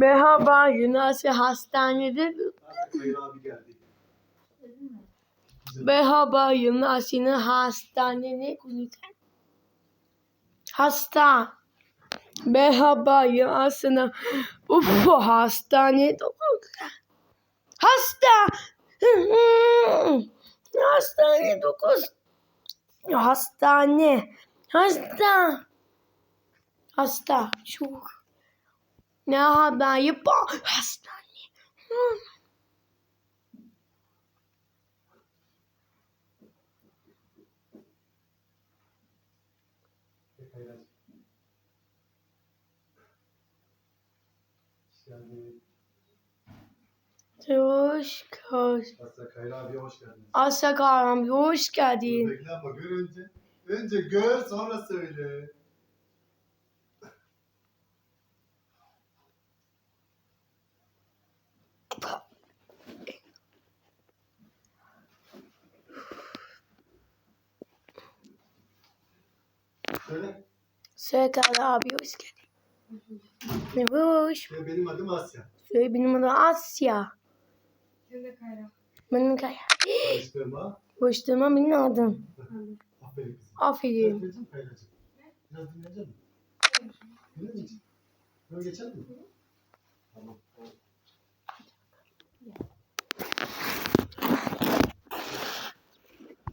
Merhaba Yunus hastanede. Merhaba Yunus hastanede lütfen. Hasta. Merhaba Yunus. Uf hastane Hasta. Hastane dokuz. Hastane. Hasta. Hasta. Çok. Merhaba yapma. Hastane. Hoş hoş. Asya Kayra abi hoş geldin. Asya Kahraman hoş geldin. Bekle ama gör önce. Önce gör sonra söyle. Söyle. Söyle abi hoş geldin. Hoş. Ya benim adım Asya. Söyle benim adım Asya. Sen de Kayra. Benim. Tanıştırma. Hoş durma benim adım. Aferin. Aferin. Biraz dinleyecek misin? Dinleyecek misin? Böyle geçer mi?